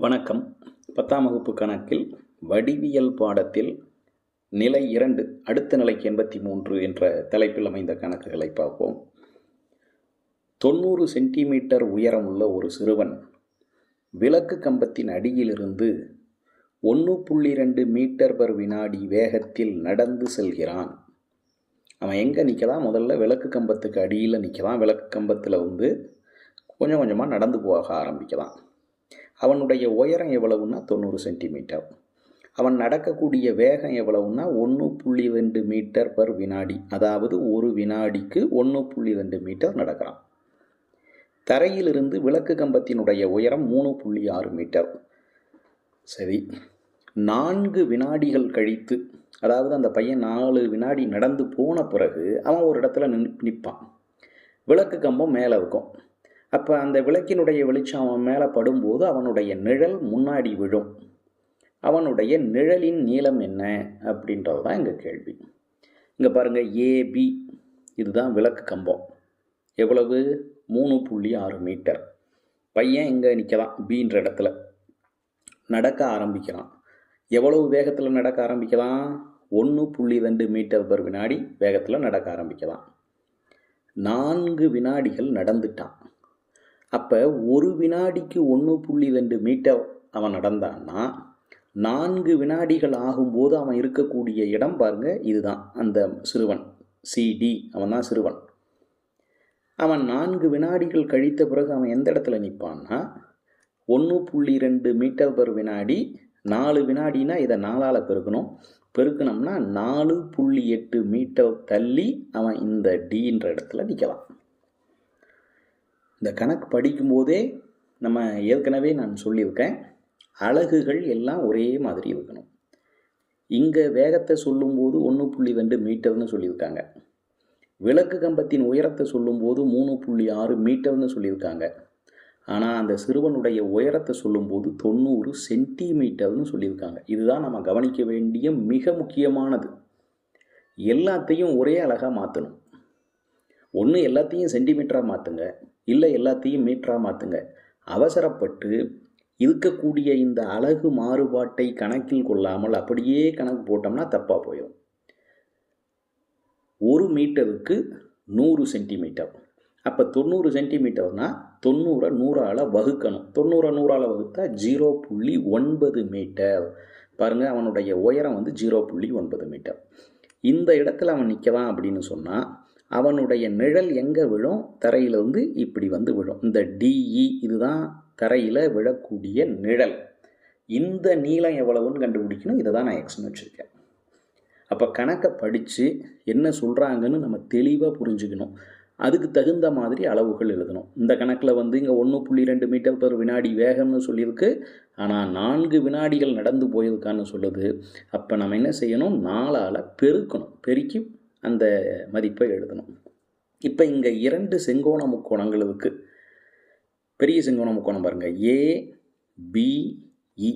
வணக்கம். பத்தாம் வகுப்பு கணக்கில் வடிவியல் பாடத்தில் நிலை இரண்டு அடுத்த நிலைக்கு எண்பத்தி மூன்று என்ற தலைப்பில் அமைந்த கணக்குகளை பார்ப்போம். தொண்ணூறு சென்டிமீட்டர் உயரமுள்ள ஒரு சிறுவன் விளக்கு கம்பத்தின் அடியிலிருந்து ஒன்று புள்ளி ரெண்டு மீட்டர் பர் வினாடி வேகத்தில் நடந்து செல்கிறான். அவன் எங்கே நிற்கலாம் முதல்ல விளக்கு கம்பத்துக்கு அடியில் நிற்கலாம் விளக்கு கம்பத்தில் வந்து கொஞ்சம் கொஞ்சமாக நடந்து போக ஆரம்பிக்கலாம். அவனுடைய உயரம் எவ்வளவுன்னா தொண்ணூறு சென்டிமீட்டர். அவன் நடக்கக்கூடிய வேகம் எவ்வளவுன்னா ஒன்று புள்ளி ரெண்டு மீட்டர் பர் வினாடி. அதாவது ஒரு வினாடிக்கு ஒன்று புள்ளி ரெண்டு மீட்டர் நடக்கிறான். தரையிலிருந்து விளக்கு கம்பத்தினுடைய உயரம் மூணு புள்ளி ஆறு மீட்டர். சரி. நான்கு வினாடிகள் கழித்து அதாவது அந்த பையன் நாலு வினாடி நடந்து போன பிறகு அவன் ஒரு இடத்துல நின் நிற்பான் விளக்கு கம்பம் மேலே இருக்கும். அப்போ அந்த விளக்கினுடைய வெளிச்சம் அவன் மேலே படும்போது அவனுடைய நிழல் முன்னாடி விழும். அவனுடைய நிழலின் நீளம் என்ன அப்படின்றது தான் எங்கள் கேள்வி. இங்கே பாருங்கள் ஏபி இதுதான் விளக்கு கம்பம். எவ்வளவு? மூணு புள்ளி ஆறு மீட்டர். பையன் இங்கே நிற்கலாம் பீன்ற இடத்துல. நடக்க ஆரம்பிக்கிறான் எவ்வளவு வேகத்தில் நடக்க ஆரம்பிக்கலாம்? ஒன்று புள்ளி ரெண்டு மீட்டர் பர் வினாடி வேகத்தில் நடக்க ஆரம்பிக்கலாம். நான்கு வினாடிகள் நடந்துட்டான். அப்போ ஒரு வினாடிக்கு ஒன்று புள்ளி ரெண்டு மீட்டர் அவன் நடந்தான்னா நான்கு வினாடிகள் ஆகும்போது அவன் இருக்கக்கூடிய இடம் பாருங்க இதுதான். அந்த சிறுவன் சிடி அவன் தான் சிறுவன். அவன் நான்கு வினாடிகள் கழித்த பிறகு அவன் எந்த இடத்துல நிற்பான்னா ஒன்று புள்ளி ரெண்டு மீட்டர் பர் வினாடி நாலு வினாடினா இதை நாலால் பெருக்கணும். பெருக்கணும்னா நாலு புள்ளி எட்டு மீட்டர் தள்ளி அவன் இந்த டீன்ற இடத்துல நிற்கலாம் இந்த கணக்கு படிக்கும்போதே நம்ம ஏற்கனவே நான் சொல்லியிருக்கேன் அலகுகள் எல்லாம் ஒரே மாதிரி இருக்கணும். இங்கே வேகத்தை சொல்லும்போது ஒன்று புள்ளி ரெண்டு மீட்டர்னு சொல்லியிருக்காங்க. விளக்கு கம்பத்தின் உயரத்தை சொல்லும்போது மூணு புள்ளி ஆறு மீட்டர்னு சொல்லியிருக்காங்க. ஆனால் அந்த சிறுவனுடைய உயரத்தை சொல்லும்போது தொண்ணூறு சென்டிமீட்டர்னு சொல்லியிருக்காங்க. இதுதான் நம்ம கவனிக்க வேண்டிய மிக முக்கியமானது. எல்லாத்தையும் ஒரே அழகாக மாற்றணும் ஒன்று எல்லாத்தையும் சென்டிமீட்டராக மாற்றுங்க இல்லை எல்லாத்தையும் மீட்டராக மாற்றுங்க அவசரப்பட்டு இருக்கக்கூடிய இந்த அழகு மாறுபாட்டை கணக்கில் கொள்ளாமல் அப்படியே கணக்கு போட்டோம்னா தப்பாக போயிடும். ஒரு மீட்டருக்கு நூறு சென்டிமீட்டர். அப்போ தொண்ணூறு சென்டிமீட்டர்னால் தொண்ணூறை நூறால் வகுக்கணும். தொண்ணூறை நூறால் வகுத்தா ஜீரோ புள்ளி ஒன்பது மீட்டர். பாருங்கள் அவனுடைய உயரம் வந்து ஜீரோ புள்ளி ஒன்பது மீட்டர். இந்த இடத்துல அவன் நிற்கலாம் அப்படின்னு சொன்னால் அவனுடைய நிழல் எங்கே விழும்? தரையில் வந்து இப்படி வந்து விழும். இந்த டிஇ இதுதான் தரையில் விழக்கூடிய நிழல். இந்த நீளம் எவ்வளவுன்னு கண்டுபிடிக்கணும். இதை தான் நான் எக்ஸ்னு வச்சுருக்கேன். அப்போ கணக்கை படித்து என்ன சொல்கிறாங்கன்னு நம்ம தெளிவாக புரிஞ்சுக்கணும். அதுக்கு தகுந்த மாதிரி அளவுகள் எழுதணும். இந்த கணக்கில் வந்து இங்கே ஒன்று புள்ளி ரெண்டு மீட்டர் பெர் வினாடி வேகம்னு சொல்லியிருக்கு. ஆனால் நான்கு வினாடிகள் நடந்து போயிருக்கான்னு சொல்லுது. அப்போ நம்ம என்ன செய்யணும்? நாலால் பெருக்கணும். பெருக்கி அந்த மதிப்பை எழுதணும். இப்போ இங்கே இரண்டு செங்கோண முக்கோணங்கள் இருக்குது பெரிய செங்கோண முக்கோணம் பாருங்கள் ஏ பிஇ e.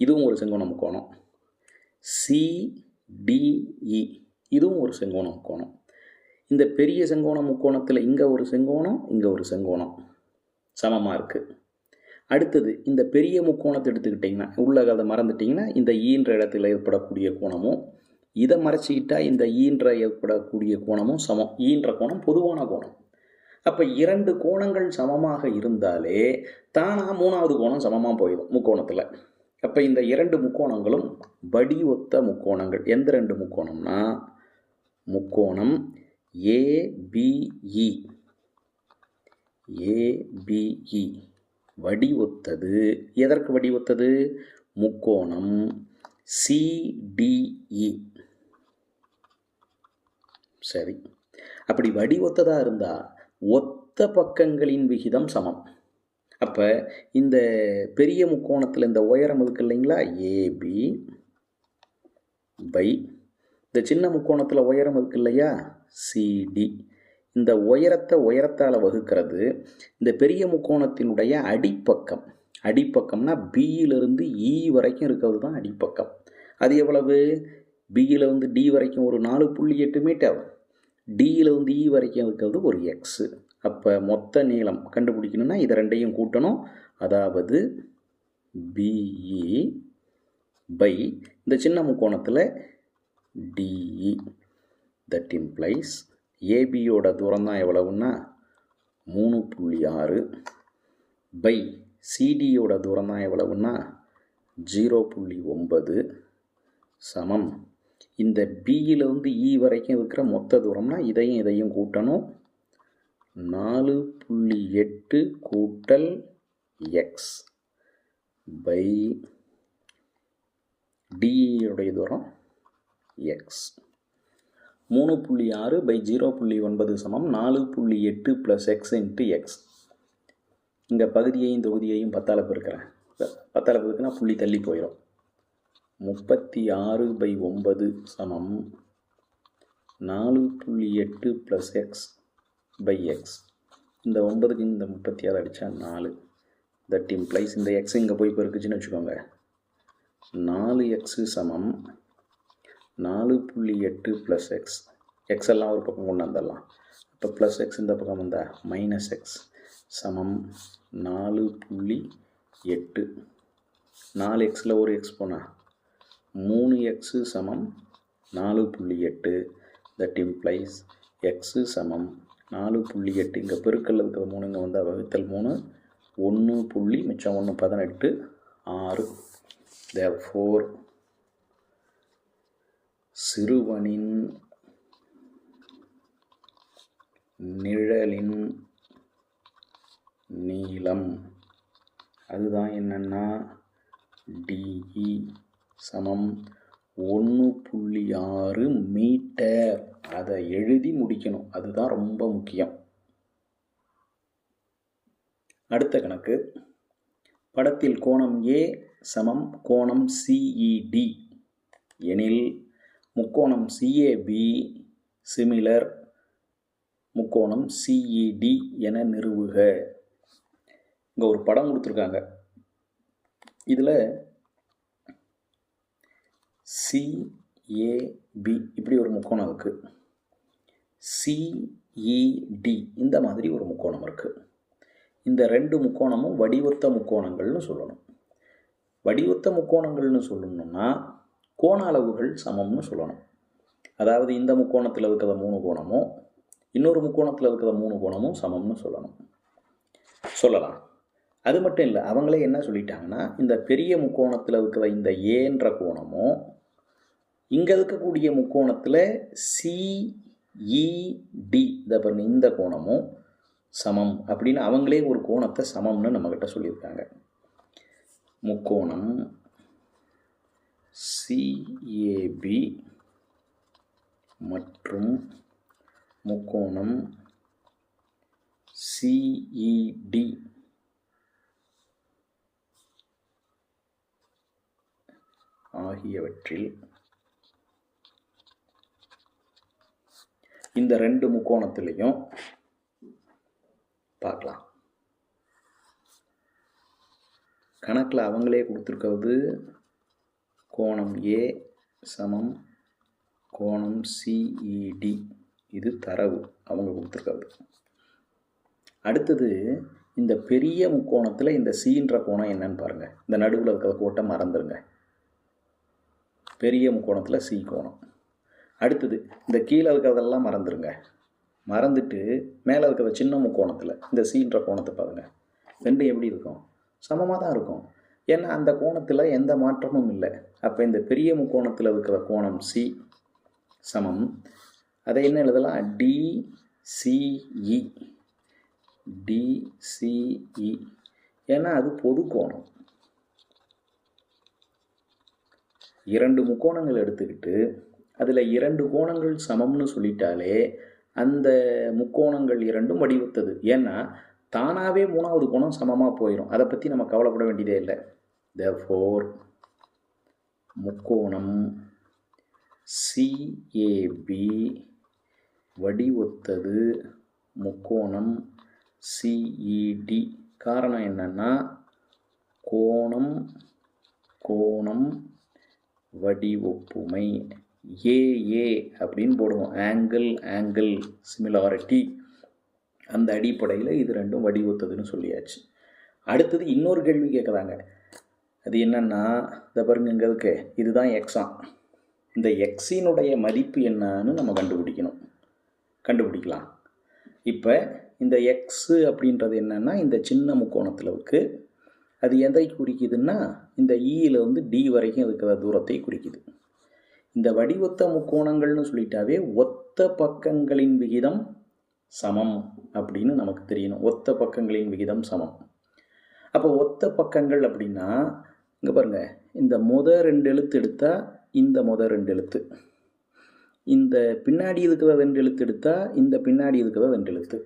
இதுவும் ஒரு செங்கோண முக்கோணம். சிடிஇ e. இதுவும் ஒரு செங்கோண முக்கோணம். இந்த பெரிய செங்கோண முக்கோணத்தில் இங்கே ஒரு செங்கோணம் இங்கே ஒரு செங்கோணம். சமமாக இருக்குது அடுத்தது இந்த பெரிய முக்கோணத்தை எடுத்துக்கிட்டிங்கன்னா உள்ள அதை மறந்துட்டிங்கன்னா இந்த e ஈன்ற இடத்துல ஏற்படக்கூடிய கோணமும் இதை மறைச்சிக்கிட்டால் இந்த ஈன்ற ஏற்படக்கூடிய கோணமும் சமம். ஈன்ற கோணம் பொதுவான கோணம். அப்போ இரண்டு கோணங்கள் சமமாக இருந்தாலே தானாக மூணாவது கோணம் சமமாக போயிடும் முக்கோணத்தில். அப்போ இந்த இரண்டு முக்கோணங்களும் வடிவொத்த ஒத்த முக்கோணங்கள். எந்த ரெண்டு முக்கோணம்னா? முக்கோணம் ஏபிஇ. ஏபிஇ. வடி ஒத்தது எதற்கு வடி ஒத்தது முக்கோணம் சிடிஇ. சரி. அப்படி வடி ஒத்ததாக இருந்தால் ஒத்த பக்கங்களின் விகிதம் சமம். அப்போ இந்த பெரிய முக்கோணத்தில் இந்த உயரம் இருக்கு இல்லைங்களா? ஏபி பை இந்த சின்ன முக்கோணத்தில் உயரம் இருக்கு இல்லையா? சிடி இந்த உயரத்தை உயரத்தால் வகுக்கிறது இந்த பெரிய முக்கோணத்தினுடைய அடிப்பக்கம். அடிப்பக்கம்னா பியிலிருந்து இ e வரைக்கும் இருக்கிறது தான் அடிப்பக்கம். அது எவ்வளவு? பியிலிருந்து டி வரைக்கும் ஒரு நாலு புள்ளி எட்டு மீட்டர். டியிலேருந்து இ e வரைக்கும் இருக்கிறது ஒரு எக்ஸு அப்போ மொத்த நீளம் கண்டுபிடிக்கணும்னா இதை ரெண்டையும் கூட்டணும். அதாவது பிஇ பை இந்த சின்ன முக்கோணத்தில் டிஇ தட் இம்ப்ளைஸ் ஏபியோட தூரம் தான் எவ்வளவுன்னா மூணு புள்ளி ஆறு பை சிடியோட தூரம் தான் எவ்வளவுன்னா ஜீரோ புள்ளி ஒன்பது சமம். இந்த பியிலிருந்து இ e வரைக்கும் இருக்கிற மொத்த தூரம்னா இதையும் இதையும் கூட்டணும். நாலு புள்ளி எட்டு கூட்டல் எக்ஸ் பை டிஇடைய தூரம் எக்ஸ் மூணு புள்ளி ஆறு பை ஜீரோ புள்ளி ஒன்பது சமம். நாலு புள்ளி எட்டு ப்ளஸ் எக்ஸ் இன்ட்டு எக்ஸ் இங்கே பகுதியையும் தொகுதியையும் பத்தால் பெருக்கிறேன். பத்தால் பெருக்குனா புள்ளி தள்ளி போயிடும் முப்பத்தி ஆறு பை ஒன்பது சமம் நாலு புள்ளி எட்டு ப்ளஸ் எக்ஸ் பை எக்ஸ் இந்த ஒன்பதுக்கு இந்த முப்பத்தி ஆறு அடித்தா நாலு. தட் இம்ப்ளைஸ் இந்த எக்ஸ் இங்கே போய் பெருக்குச்சுன்னு வச்சுக்கோங்க. நாலு எக்ஸு சமம் நாலு புள்ளி எட்டு ப்ளஸ் எக்ஸ் எக்ஸ் எல்லாம் ஒரு பக்கம் கொண்டு வந்துடலாம். இப்போ ப்ளஸ் எக்ஸ் இந்த பக்கம் வந்தால் மைனஸ் எக்ஸ் சமம் நாலு புள்ளி எட்டு. நாலு எக்ஸில் ஒரு எக்ஸ் போனால் மூணு எக்ஸு சமம் நாலு புள்ளி எட்டு. தட் இம்ப்ளைஸ் எக்ஸு சமம் நாலு புள்ளி எட்டு. இங்கே பெருக்கல் இருக்கிற மூணு இங்கே வகுத்தல் மூணு. ஒன்று புள்ளி மிச்சம் ஒன்று பதினெட்டு. ஆறு. Therefore சிறுவனின் நிழலின் நீளம். அதுதான் என்னென்னா டிஇ சமம். ஒன்று புள்ளி ஆறு மீட்டர். அதை எழுதி முடிக்கணும். அதுதான் ரொம்ப முக்கியம். அடுத்த கணக்கு. படத்தில் கோணம் ஏ சமம் கோணம் சிஇடி எனில் முக்கோணம் சிஏபி சிமிலர் முக்கோணம் சிஇடி என நிறுவுக. இங்கே ஒரு படம் கொடுத்துருக்காங்க. இதில் சிஏபி இப்படி ஒரு முக்கோணம் இருக்குது சிஇடி e, இந்த மாதிரி ஒரு முக்கோணம் இருக்குது இந்த ரெண்டு முக்கோணமும் வடிவத்த முக்கோணங்கள்னு சொல்லணும். வடிவத்த முக்கோணங்கள்னு சொல்லணும்னா கோண அளவுகள் சமம்னு சொல்லணும். அதாவது இந்த முக்கோணத்தில் இருக்கிற மூணு கோணமும் இன்னொரு முக்கோணத்தில் இருக்கிற மூணு கோணமும் சமம்னு சொல்லணும். சொல்லலாம். அது மட்டும் இல்லை அவங்களே என்ன சொல்லிட்டாங்கன்னா இந்த பெரிய முக்கோணத்தில் இருக்கிற இந்த ஏன்ற கோணமும் இங்கே இருக்கக்கூடிய முக்கோணத்தில் சிஇடி e, இதை பாருங்க இந்த கோணமும் சமம் அப்படின்னு அவங்களே ஒரு கோணத்தை சமம்னு நம்மக்கிட்ட சொல்லியிருக்காங்க. முக்கோணம் சிஏபி மற்றும் முக்கோணம் சிஇடி e, ஆகியவற்றில் இந்த ரெண்டு முக்கோணத்திலையும் பார்க்கலாம். கணக்கில் அவங்களே கொடுத்துருக்கிறது கோணம் ஏ சமம் கோணம் சிஇடி இது தரவு அவங்க கொடுத்துருக்கிறது. அடுத்தது இந்த பெரிய முக்கோணத்தில் இந்த சீன்ற கோணம் என்னன்னு பாருங்கள் இந்த நடுவில் இருக்கிற கோட்டை மறந்துடுங்க பெரிய முக்கோணத்தில் சி கோணம். அடுத்தது இந்த கீழே இருக்கிறதெல்லாம் மறந்துடுங்க மறந்துட்டு மேலே இருக்கிற சின்ன முக்கோணத்தில் இந்த சீன்ற கோணத்தை பாருங்கள் ரெண்டும் எப்படி இருக்கும்? சமமாக தான் இருக்கும். ஏன்னா அந்த கோணத்தில் எந்த மாற்றமும் இல்லை. அப்போ இந்த பெரிய முக்கோணத்தில் இருக்கிற கோணம் சி சமம். அதை என்ன எழுதலாம்? டிசிஇ டிசிஇ ஏன்னா அது பொது கோணம். இரண்டு முக்கோணங்கள் எடுத்துக்கிட்டு அதில் இரண்டு கோணங்கள் சமம்னு சொல்லிட்டாலே அந்த முக்கோணங்கள் இரண்டும் வடிவத்தது. ஏன்னா தானாகவே மூணாவது கோணம் சமமாக போயிடும் அதை பற்றி நம்ம கவலைப்பட வேண்டியதே இல்லை. த ஃபோர் முக்கோணம் சிஏபி வடிவொத்தது முக்கோணம் சிஇடி காரணம் என்னன்னா கோணம் கோணம் வடிவொப்புமை. ஏஏ அப்படின்னு போடுவோம். ஆங்கிள் ஆங்கிள் சிமிலாரிட்டி அந்த அடிப்படையில் இது ரெண்டும் வடிவத்ததுன்னு சொல்லியாச்சு. அடுத்தது இன்னொரு கேள்வி கேட்குறாங்க அது என்னென்னா இதை பாருங்க இங்கே இருக்கு. இதுதான் எக்ஸாம் இந்த எக்ஸினுடைய மதிப்பு என்னன்னு நம்ம கண்டுபிடிக்கணும். கண்டுபிடிக்கலாம். இப்போ இந்த எக்ஸு அப்படின்றது என்னென்னா இந்த சின்ன முக்கோணத்தில் இருக்கு. அது எதை குறிக்குதுன்னா இந்த e ஈயில் வந்து டி வரைக்கும் இருக்கிற தூரத்தை குறிக்குது. இந்த வடிவொத்த முக்கோணங்கள்னு சொல்லிட்டாவே ஒத்த பக்கங்களின் விகிதம் சமம் அப்படின்னு நமக்கு தெரியணும். ஒத்த பக்கங்களின் விகிதம் சமம். அப்போ ஒத்த பக்கங்கள் அப்படின்னா இங்கே பாருங்க இந்த முத ரெண்டு எழுத்து எடுத்தால் இந்த முத ரெண்டு எழுத்து. இந்த பின்னாடி இருக்கிற ரெண்டு எழுத்து எடுத்தால் இந்த பின்னாடி இருக்கிற ரெண்டு எழுத்து.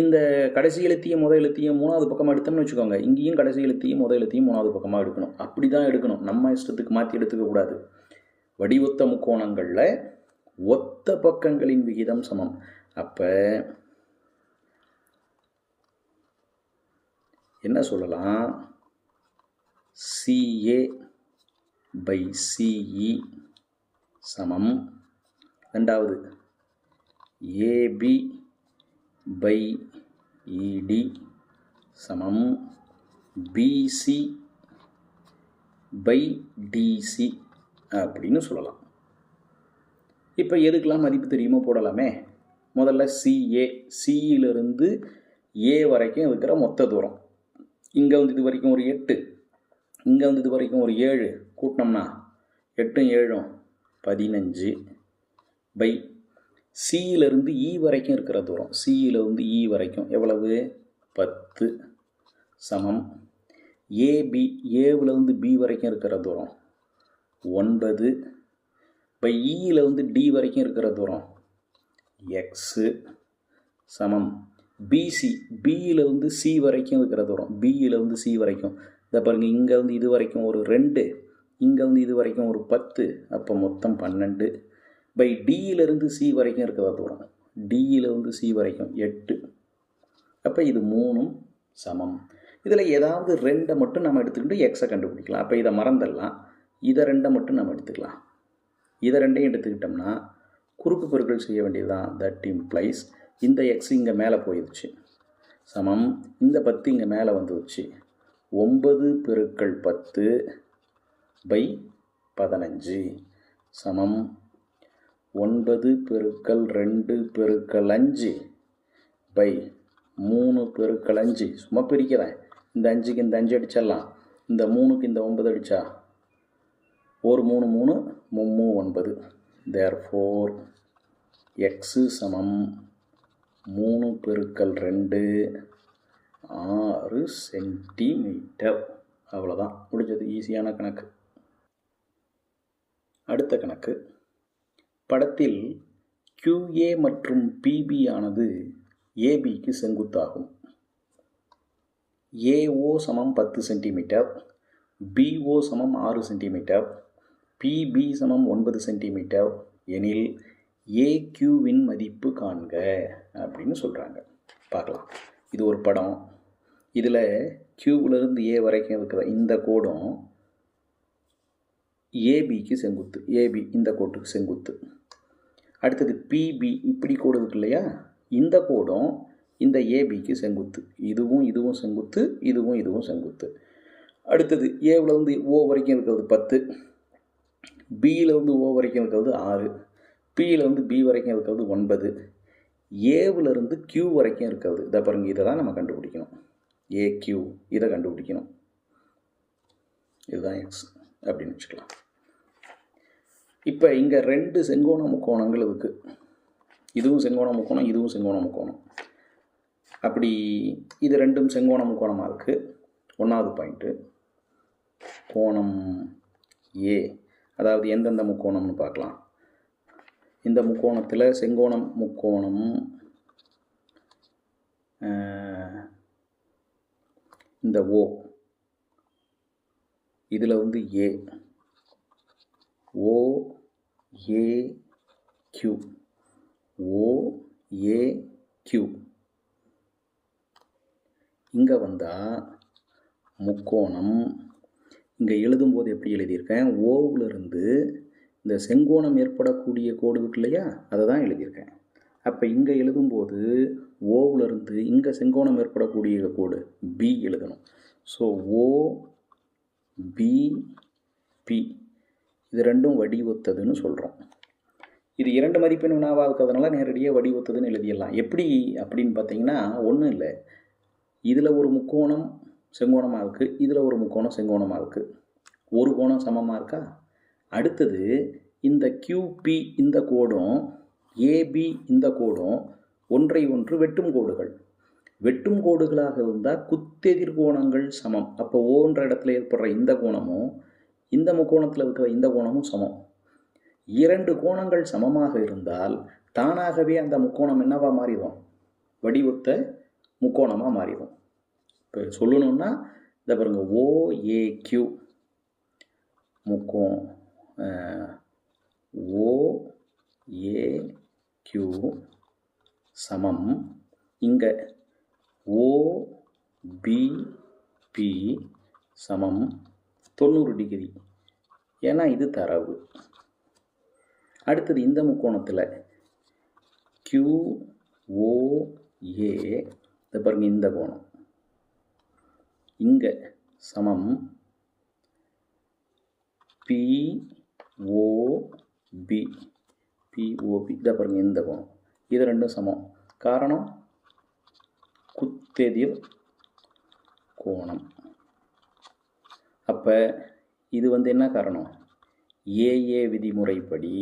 இந்த கடைசி எழுத்தையும் முத எழுத்தையும் மூணாவது பக்கமாக எடுத்தோம்னு வச்சுக்கோங்க இங்கேயும் கடைசி எழுத்தையும் முத எழுத்தையும் மூணாவது பக்கமாக எடுக்கணும். அப்படி தான் எடுக்கணும். நம்ம இஷ்டத்துக்கு மாற்றி எடுத்துக்கக்கூடாது. வடிவொத்த முக்கோணங்களில் ஒத்த பக்கங்களின் விகிதம் சமம். அப்போ என்ன சொல்லலாம்? சிஏ பை சிஇ சமம். ரெண்டாவது ஏபி பை இடி சமம். பிசி பை டிசி அப்படின்னு சொல்லலாம். இப்போ எதுக்கெல்லாம் மதிப்பு தெரியுமோ போடலாமே. முதல்ல சிஏ சியிலிருந்து ஏ வரைக்கும் இருக்கிற மொத்த தூரம். இங்கே வந்து இது வரைக்கும் ஒரு எட்டு. இங்கே வந்து இது வரைக்கும் ஒரு ஏழு. கூட்டினோம்னா எட்டும் ஏழும் பதினஞ்சு பை சியிலிருந்து இ e வரைக்கும் இருக்கிற தூரம். சியிலிருந்து இ e வரைக்கும் எவ்வளவு? பத்து சமம். ஏபி ஏவிலேருந்து பி வரைக்கும் இருக்கிற தூரம். ஒன்பது. இப்போ இயில் e வந்து டி வரைக்கும் இருக்கிற தூரம். எக்ஸு சமம். பிசி பியில் வந்து சி வரைக்கும் இருக்கிற தூரம். பியில் வந்து சி வரைக்கும். இதை பாருங்கள் இங்கே வந்து இது வரைக்கும் ஒரு ரெண்டு இங்கே வந்து இது வரைக்கும் ஒரு பத்து அப்போ மொத்தம் பன்னெண்டு. பை டியிலிருந்து சி வரைக்கும் இருக்கிற தூரம். டியில் வந்து சி வரைக்கும் எட்டு. அப்போ இது மூணும் சமம். இதில் ஏதாவது ரெண்டை மட்டும் நம்ம எடுத்துக்கிட்டு எக்ஸை கண்டுபிடிக்கலாம். அப்போ இதை மறந்துடலாம். இதை ரெண்டை மட்டும் நம்ம எடுத்துக்கலாம். இதை ரெண்டையும் எடுத்துக்கிட்டோம்னா குறுக்கு பெருக்கள் செய்ய வேண்டியதுதான் தட் இம்ப்ளைஸ் இந்த எக்ஸ் இங்கே மேலே போயிடுச்சு. சமம். இந்த பத்து இங்கே மேலே வந்துடுச்சு ஒன்பது பெருக்கள் பத்து பை பதினஞ்சு. சமம். ஒன்பது பெருக்கள் ரெண்டு பெருக்கள் அஞ்சு பை மூணு பெருக்கள் அஞ்சு. சும்மா பிரிக்கிறேன். இந்த அஞ்சுக்கு இந்த அஞ்சு அடிச்சிடலாம். இந்த மூணுக்கு இந்த ஒன்பது அடித்தா ஒரு மூணு மூணு மும்மூ ஒன்பது. தேர் ஃபோர் எக்ஸு சமம் மூணு பெருக்கல் ரெண்டு ஆறு சென்டிமீட்டர் அவ்வளோதான் முடிஞ்சது. ஈஸியான கணக்கு. அடுத்த கணக்கு. படத்தில் கியூஏ மற்றும் பிபி ஆனது ஏபிக்கு செங்குத்தாகும். ஏஓ சமம் பத்து சென்டிமீட்டர் பிஓ சமம் ஆறு சென்டிமீட்டர் பிபி சமம் ஒன்பது சென்டிமீட்டர் எனில் ஏக்யூவின் மதிப்பு காண்க அப்படின்னு சொல்கிறாங்க பார்க்கலாம். இது ஒரு படம். இதில் கியூவிலிருந்து ஏ வரைக்கும் இருக்கிற இந்த கோடும் ஏபிக்கு செங்குத்து. ஏபி இந்த கோட்டுக்கு செங்குத்து. அடுத்தது பிபி இப்படி கோடு இருக்கு இல்லையா? இந்த கோடும் இந்த ஏபிக்கு செங்குத்து. இதுவும் இதுவும் செங்குத்து இதுவும் இதுவும் செங்குத்து. அடுத்தது ஏவிலேருந்து ஓ வரைக்கும் இருக்கிறது பத்து. பியில் வந்து ஓ வரைக்கும் இருக்கிறது ஆறு. பியில் வந்து பி வரைக்கும் இருக்கிறது ஒன்பது. ஏவிலிருந்து கியூ வரைக்கும் இருக்கிறது. இதை பாருங்க இதை தான் நம்ம கண்டுபிடிக்கணும். ஏ கியூ இதை கண்டுபிடிக்கணும். இதுதான் எக்ஸ் அப்படின்னு வச்சுக்கலாம். இப்போ இங்கே ரெண்டு செங்கோண முக்கோணங்கள் இருக்குது இதுவும் செங்கோண முக்கோணம் இதுவும் செங்கோண முக்கோணம். அப்படி இது ரெண்டும் செங்கோண முக்கோணமாக இருக்குது ஒன்றாவது பாயிண்ட்டு கோணம் ஏ அதாவது எந்தெந்த முக்கோணம்னு பார்க்கலாம். இந்த முக்கோணத்தில் செங்கோணம் முக்கோணம் இந்த ஓ இதில் வந்து ஏ ஓ ஏ கியூ ஓ ஏ கியூ இங்கே வந்தால் முக்கோணம் இங்கே எழுதும்போது எப்படி எழுதியிருக்கேன்? ஓவிலிருந்து இந்த செங்கோணம் ஏற்படக்கூடிய கோடு இருக்கு இல்லையா? அதை தான் எழுதியிருக்கேன். அப்போ இங்கே எழுதும்போது ஓவிலிருந்து இங்கே செங்கோணம் ஏற்படக்கூடிய கோடு பி எழுதணும். ஸோ ஓ பி பி இது ரெண்டும் வடி ஒத்ததுன்னு சொல்கிறோம் இது இரண்டு மதிப்பெண் வினாவாக இருக்கிறதுனால நேரடியாக வடி ஒத்ததுன்னு எழுதிடலாம். எப்படி அப்படின்னு பார்த்தீங்கன்னா ஒன்றும் இல்லை. இதில் ஒரு முக்கோணம் செங்கோணமாக இருக்குது இதில் ஒரு முக்கோணம் செங்கோணமாக இருக்குது ஒரு கோணம் சமமாக இருக்கா? அடுத்தது இந்த கியூபி இந்த கோடும் ஏபி இந்த கோடும் ஒன்றை ஒன்று வெட்டும் கோடுகள். வெட்டும் கோடுகளாக இருந்தால் குத்தெதிர் கோணங்கள் சமம். அப்போ ஓன்ற இடத்துல ஏற்படுற இந்த கோணமும் இந்த முக்கோணத்தில் இருக்கிற இந்த கோணமும் சமம். இரண்டு கோணங்கள் சமமாக இருந்தால் தானாகவே அந்த முக்கோணம் என்னவா மாறிடும்? வடிவத்த முக்கோணமாக மாறிடும். இப்போ சொல்லணும்னா இந்த பாருங்க ஓஏக்யூ முக்கோம் ஓஏக்யூ சமம். இங்கே ஓபிபி சமம். தொண்ணூறு டிகிரி. ஏன்னா இது தரவு. அடுத்தது இந்த முக்கோணத்தில் கியூஓஏ இந்த பாருங்கள் இந்த கோணம். இங்கே சமம். பிஓபி பிஓபி இதை பாருங்க இந்த கோணம். இது ரெண்டும் சமம். காரணம்? குத்தெதிர் கோணம். அப்போ இது வந்து என்ன காரணம்? ஏஏ விதிமுறைப்படி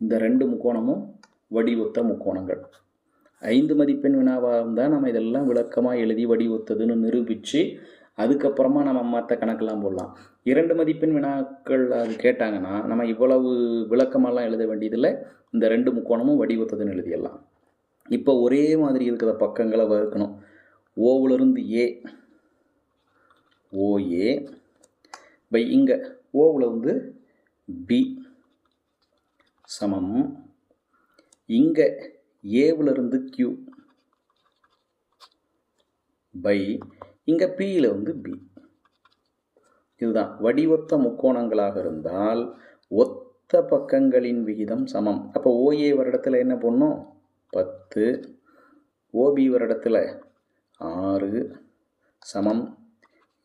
இந்த ரெண்டு முக்கோணமும் வடிவொத்த முக்கோணங்கள். ஐந்து மதிப்பெண் வினாவாக இருந்தால் நம்ம இதெல்லாம் விளக்கமாக எழுதி வடிவத்ததுன்னு நிரூபித்து அதுக்கப்புறமா நம்ம மற்ற கணக்கெல்லாம் போடலாம். இரண்டு மதிப்பெண் வினாக்கள் அது கேட்டாங்கன்னா நம்ம இவ்வளவு விளக்கமெல்லாம் எழுத வேண்டியதில்லை இந்த ரெண்டு முக்கோணமும் வடிவத்ததுன்னு எழுதிடலாம். இப்போ ஒரே மாதிரி இருக்கிற பக்கங்களை வகுக்கணும். ஓவிலிருந்து ஏ ஓஏ பை இங்கே ஓவில் வந்து பி சமம். இங்கே ஏவிலிருந்து கியூ பை இங்கே பியில் வந்து பி இதுதான். வடிவொத்த முக்கோணங்களாக இருந்தால் ஒத்த பக்கங்களின் விகிதம் சமம். அப்போ ஓஏ வருடத்தில் என்ன பண்ணும் பத்து. ஓபி வருடத்தில் ஆறு சமம்.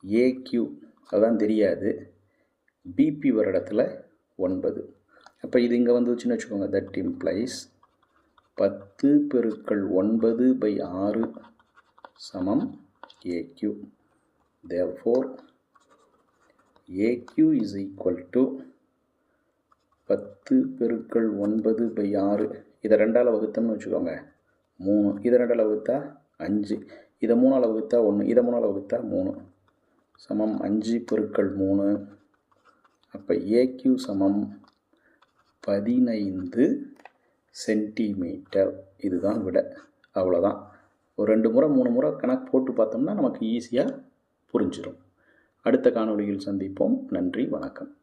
ஏக்யூ அதெல்லாம் தெரியாது. பிபி வருடத்தில் ஒன்பது. அப்போ இது இங்கே வந்துச்சுன்னு வச்சுக்கோங்க. தட் இம்ப்ளைஸ் பத்து பெருக்கள் ஒன்பது பை ஆறு சமம் A Q therefore A Q is equal to பத்து பெருக்கள் ஒன்பது பை ஆறு. இதை ரெண்டால் வகுத்தோம்னு வச்சுக்கோங்க. மூணு. இதை ரெண்டால் வகுத்தா அஞ்சு. இதை மூணால் வகுத்தா ஒன்று இதை மூணால் வகுத்தா மூணு. சமம் அஞ்சு பெருக்கள் மூணு. அப்போ ஏக்யூ சமம் பதினைந்து சென்டிமீட்டர். இதுதான் விட. அவ்வளோதான் ஒரு ரெண்டு முறை மூணு முறை கணக்கு போட்டு பார்த்தோம்னா நமக்கு ஈஸியாக புரிஞ்சிடும் அடுத்த காணொளியில் சந்திப்போம். நன்றி வணக்கம்.